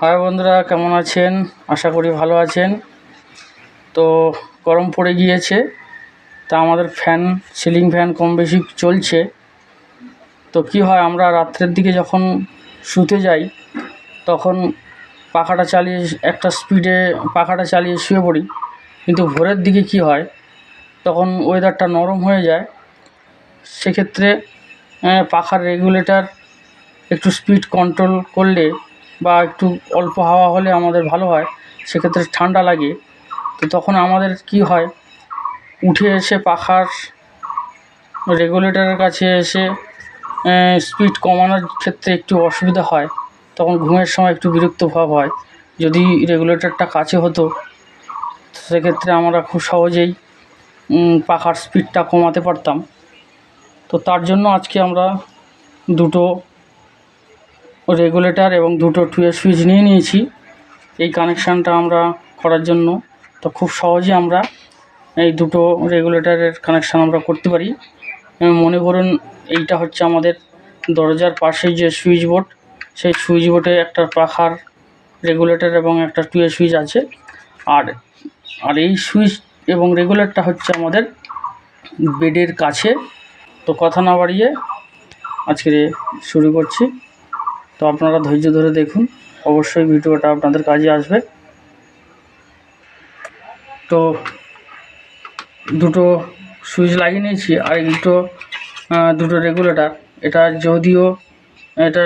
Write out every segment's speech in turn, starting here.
High বন্ধুরা, কেমন আছেন? আশা করি ভালো আছেন। তো গরম পড়ে গিয়েছে, তা আমাদের ফ্যান, সিলিং ফ্যান কম বেশি চলছে। তো কি হয়, আমরা রাত্রের দিকে যখন শুতে যাই, তখন পাখাটা চালিয়ে একটা স্পিডে পাখাটা চালিয়ে শুয়ে পড়ি। কিন্তু ভোরের দিকে কি হয়, তখন ওয়েদারটা নরম হয়ে যায়। সেক্ষেত্রে পাখার রেগুলেটর একটু স্পিড কন্ট্রোল করলে বা একটু অল্প হাওয়া হলে আমাদের ভালো হয়, সেক্ষেত্রে ঠান্ডা লাগে। তো তখন আমাদের কি হয়, উঠে এসে পাখার রেগুলেটরের কাছে এসে স্পিড কমানোর ক্ষেত্রে একটু অসুবিধা হয়। তখন ঘুমের সময় একটু বিরক্ত ভাব হয়। যদি রেগুলেটরটা কাছে হতো সেক্ষেত্রে আমরা খুব সহজেই পাখার স্পিডটা কমাতে পারতাম। তো তার জন্য আজকে আমরা দুটো রেগুলেটর এবং দুটো টুয়ের সুইচ নিয়ে নিয়েছি। এই কানেকশানটা আমরা করার জন্য। তো খুব সহজে আমরা এই দুটো রেগুলেটরের কানেকশান আমরা করতে পারি। মনে করুন এইটা হচ্ছে আমাদের দরজার পাশে যে সুইচ বোর্ড সেই সুইচ বোর্ডে একটা পাখার রেগুলেটর এবং একটা টুয়ে সুইচ আছে। আর আর এই সুইচ এবং রেগুলেটরটা হচ্ছে আমাদের বেডের কাছে। তো কথা না বাড়িয়ে আজকে শুরু করছি। তো আপনারা ধৈর্য ধরে দেখুন। অবশ্যই ভিডিওটা আপনাদের কাজে আসবে। তো দুটো সুইচ লাগিয়ে নিয়েছি, আর দুটো দুটো রেগুলেটর এটা যদিও এটা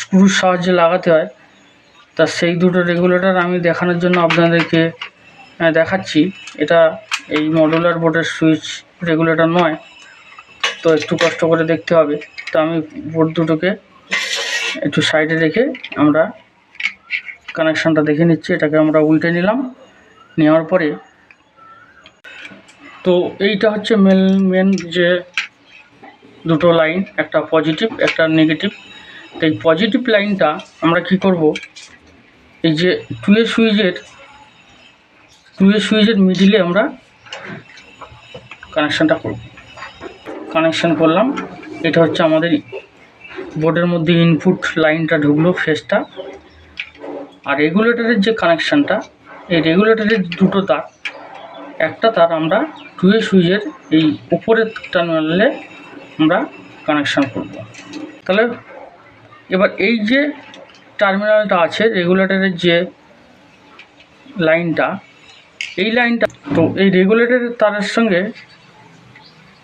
স্ক্রুর সাহায্যে লাগাতে হয়, তা সেই দুটো রেগুলেটর আমি দেখানোর জন্য আপনাদেরকে দেখাচ্ছি। এটা এই মডুলার বোর্ডের সুইচ রেগুলেটর নয়, তো একটু কষ্ট করে দেখতে হবে। তো আমি বোর্ড দুটোকে একটু সাইডে রেখে আমরা কানেকশানটা দেখে নিচ্ছি, এটাকে আমরা উল্টে নিলাম। নেওয়ার পরে তো এইটা হচ্ছে মেন মেন যে দুটো লাইন একটা পজিটিভ একটা নেগেটিভ তো এই পজিটিভ লাইনটা আমরা কি করব? এই যে টুয়ে সুইচের টুয়ে সুইচের মিডিলে আমরা কানেকশানটা করব। কানেকশান করলাম, এটা হচ্ছে আমাদের বোর্ডের মধ্যে ইনপুট লাইনটা ঢুকলো ফেসটা আর রেগুলেটরের যে কানেকশানটা এই রেগুলেটরের দুটো তার। একটা তার আমরা টুয়ে সুইচের এই উপরের টার্মিনালে আমরা কানেকশান করব। তাহলে এবার এই যে টার্মিনালটা আছে রেগুলেটরের যে লাইনটা এই লাইনটা তো এই রেগুলেটরের তারের সঙ্গে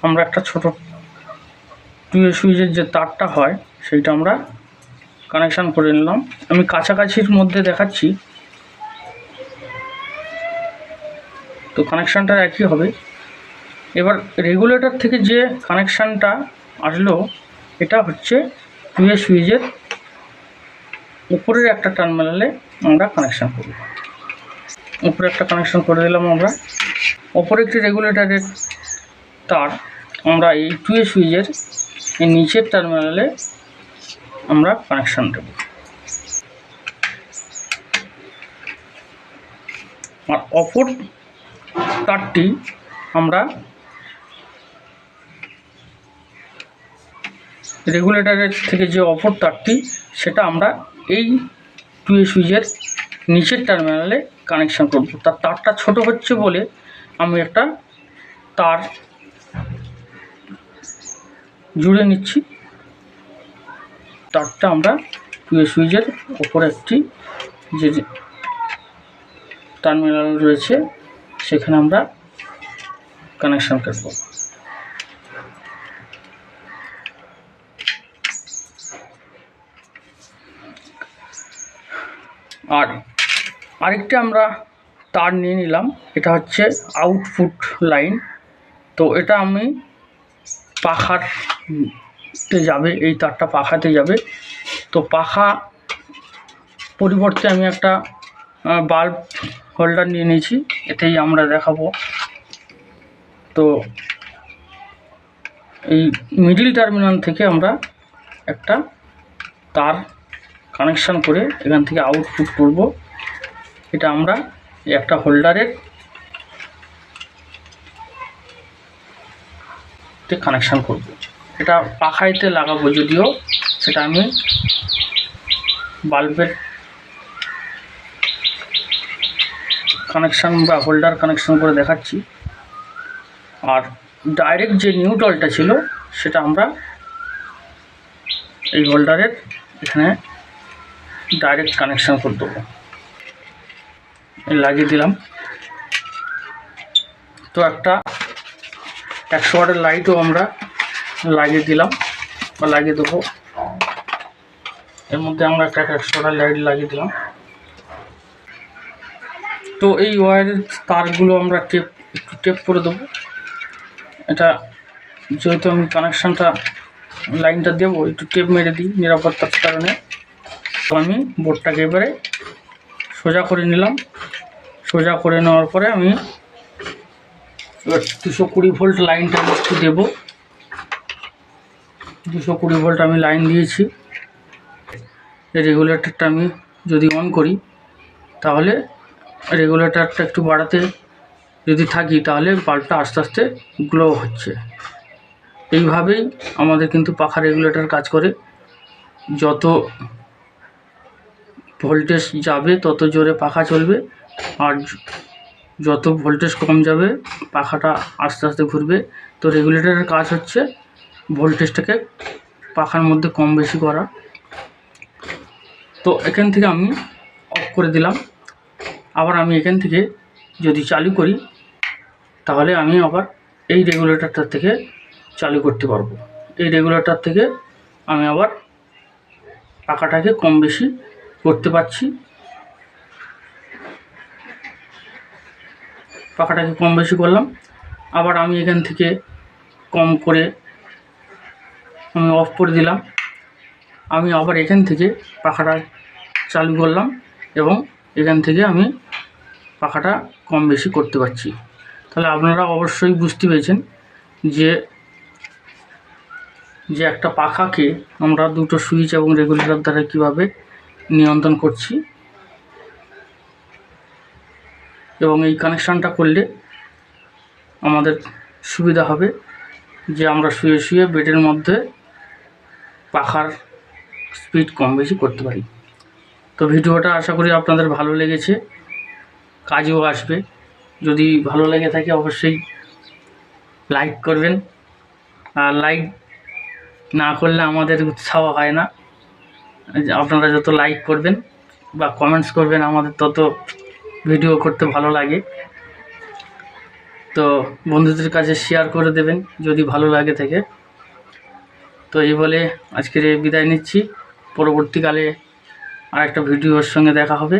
আমরা একটা ছোট টুয়ে সুইচের যে তারটা হয় সেইটা আমরা কানেকশান করে নিলাম। আমি কাছাকাছির মধ্যে দেখাচ্ছি। তো কানেকশানটা একই হবে। এবার রেগুলেটর থেকে যে কানেকশানটা আসলো, এটা হচ্ছে টুয়ে সুইচের উপরের একটা টার্মিনালে আমরা কানেকশান করব। উপরে একটা কানেকশান করে দিলাম আমরা। ওপরে একটি রেগুলেটরের তার আমরা এই টুয়ে সুইচের নিচের টার্মিনালে আমরা কানেকশান দেব। আর অপর তারটি আমরা রেগুলেটরের থেকে যে অপর তারটি সেটা আমরা এই টুয়ে সুইচের নিচের টার্মিনালে কানেকশান করব। তার তারটা ছোট হচ্ছে বলে আমি একটা তার জুড়ে নিচ্ছি। তারটা আমরা টুয়ে সুইচের ওপরে একটি যে টার্মিনাল রয়েছে, সেখানে আমরা কানেকশান করব। আর আরেকটা আমরা তার নিয়ে নিলাম, এটা হচ্ছে আউটপুট লাইন তো এটা আমি পাখার যাবে, এই তারটা পাখাতে যাবে। তো পাখা পরিবর্তে আমি একটা বাল্ব হোল্ডার নিয়ে নিয়েছি, এতেই আমরা দেখাবো। তো এই মিডিল টার্মিনাল থেকে আমরা একটা তার কানেকশান করে এখান থেকে আউটপুট করব। এটা আমরা একটা হোল্ডারের কানেকশান করব। এটা পাখাইতে লাগাবো যদিও, সেটা আমি বাল্বের কানেকশান বা হোল্ডার কানেকশান করে দেখাচ্ছি। আর ডাইরেক্ট যে নিউট্রালটা ছিল, সেটা আমরা এই হোল্ডারের এখানে ডাইরেক্ট কানেকশান করে দেবো। লাগিয়ে দিলাম। তো একটা একশো ওয়াটের লাইটও আমরা লাগিয়ে দিলাম বা লাগিয়ে দেবো। এর মধ্যে আমরা একটা একশো ওয়াটের লাইট লাগিয়ে দিলাম। তো এই ওয়্যারের তারগুলো আমরা টেপ একটু টেপ করে দেবো। এটা যেহেতু আমি কানেকশানটা লাইনটা দেবো, একটু টেপ মেরে দিই নিরাপত্তার কারণে। তো আমি বোর্ডটাকে এবারে সোজা করে নিলাম। সোজা করে নেওয়ার পরে আমি দুশো কুড়ি ভোল্ট লাইনটা একটু দেবো। দুশো কুড়ি ভোল্ট আমি লাইন দিয়েছি। এই রেগুলেটরটা আমি যদি অন করি, তাহলে রেগুলেটরটা একটু বাড়াতে যদি থাকি, তাহলে বাল্বটা আস্তে আস্তে গ্লো হচ্ছে। এইভাবেই আমাদের কিন্তু পাখা রেগুলেটর কাজ করে। যত ভোল্টেজ যাবে, তত জোরে পাখা চলবে। আর যত ভোল্টেজ কম যাবে, পাখাটা আস্তে আস্তে ঘুরবে। তো রেগুলেটরের কাজ হচ্ছে ভোল্টেজটাকে পাখার মধ্যে কম বেশি করা। তো এখান থেকে আমি অফ করে দিলাম। আবার আমি এখান থেকে যদি চালু করি, তাহলে আমি আবার এই রেগুলেটরটার থেকে চালু করতে পারব। এই রেগুলেটর থেকে আমি আবার পাখাটাকে কম বেশি করতে পারছি। পাখাটাকে কম বেশি করলাম। আবার আমি এখান থেকে কম করে আমি অফ করে দিলাম। আমি আবার এখান থেকে পাখাটা চালু করলাম এবং এখান থেকে আমি পাখাটা কম বেশি করতে পারছি। তাহলে আপনারা অবশ্যই বুঝতে পেরেছেন যে যে একটা পাখাকে আমরা দুটো সুইচ এবং রেগুলেটর দ্বারা কীভাবে নিয়ন্ত্রণ করছি এবং এই কানেকশানটা করলে আমাদের সুবিধা হবে যে আমরা শুয়ে শুয়ে বেডের মধ্যে পাখার স্পিড কম বেশি করতে পারি। তো ভিডিওটা আশা করি আপনাদের ভালো লেগেছে। কাজেও আসবে। যদি ভালো লেগে থাকে অবশ্যই লাইক করবেন। আর লাইক না করলে আমাদের উৎসাহ হয় না। আপনারা যত লাইক করবেন বা কমেন্টস করবেন, আমাদের তত ভিডিও করতে ভালো লাগে। তো বন্ধুদের কাছে শেয়ার করে দেবেন, যদি ভালো লাগে থেকে। তো এই বলে আজকের বিদায় নিচ্ছি। পরবর্তীকালে আরেকটা ভিডিওর সঙ্গে দেখা হবে।